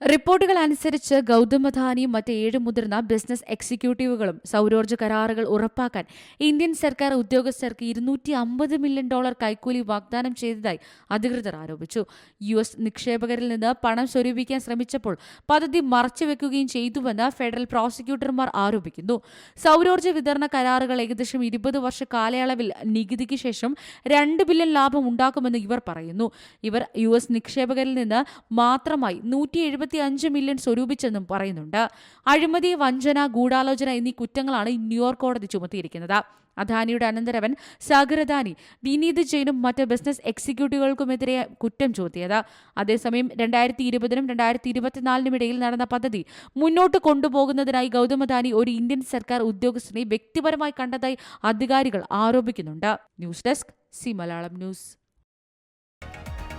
റിപ്പോർട്ടുകൾ അനുസരിച്ച് ഗൗതം അദാനിയും മറ്റ് ഏഴ് മുതിർന്ന ബിസിനസ് എക്സിക്യൂട്ടീവുകളും സൗരോർജ കരാറുകൾ ഉറപ്പാക്കാൻ ഇന്ത്യൻ സർക്കാർ ഉദ്യോഗസ്ഥർക്ക് ഇരുന്നൂറ്റി അമ്പത് മില്യൺ ഡോളർ കൈക്കൂലി വാഗ്ദാനം ചെയ്തതായി അധികൃതർ ആരോപിച്ചു. യു എസ് നിക്ഷേപകരിൽ നിന്ന് പണം സ്വരൂപിക്കാൻ ശ്രമിച്ചപ്പോൾ പദ്ധതി മറച്ചുവെക്കുകയും ചെയ്തുവെന്ന് ഫെഡറൽ പ്രോസിക്യൂട്ടർമാർ ആരോപിക്കുന്നു. സൗരോർജ വിതരണ കരാറുകൾ ഏകദേശം ഇരുപത് വർഷ കാലയളവിൽ നികുതിക്ക് ശേഷം രണ്ട് ബില്യൺ ലാഭം ഉണ്ടാക്കുമെന്ന് ഇവർ പറയുന്നു. ഇവർ യു എസ് നിക്ഷേപകരിൽ നിന്ന് മാത്രമായി നൂറ്റി എഴുപത്തി അഞ്ച് മില്യൺ സ്വരൂപിച്ചെന്നും പറയുന്നുണ്ട്. അഴിമതി വഞ്ചന ഗൂഢാലോചന എന്നീ കുറ്റങ്ങളാണ് ന്യൂയോർക്ക് കോടതി ചുമത്തിയിരിക്കുന്നത്. അദാനിയുടെ അനന്തരവൻ സാഗർ അദാനി വിനീത് ജെയിനും മറ്റ് ബിസിനസ് എക്സിക്യൂട്ടീവുകൾക്കുമെതിരെ കുറ്റം ചുമത്തിയത്. അതേസമയം രണ്ടായിരത്തി ഇരുപതിനും രണ്ടായിരത്തി ഇരുപത്തിനാലിനും ഇടയിൽ നടന്ന പദ്ധതി മുന്നോട്ട് കൊണ്ടുപോകുന്നതിനായി ഗൗതം അദാനി ഒരു ഇന്ത്യൻ സർക്കാർ ഉദ്യോഗസ്ഥനെ വ്യക്തിപരമായി കണ്ടതായി അധികാരികൾ ആരോപിക്കുന്നുണ്ട്. News desk C Malayalam news.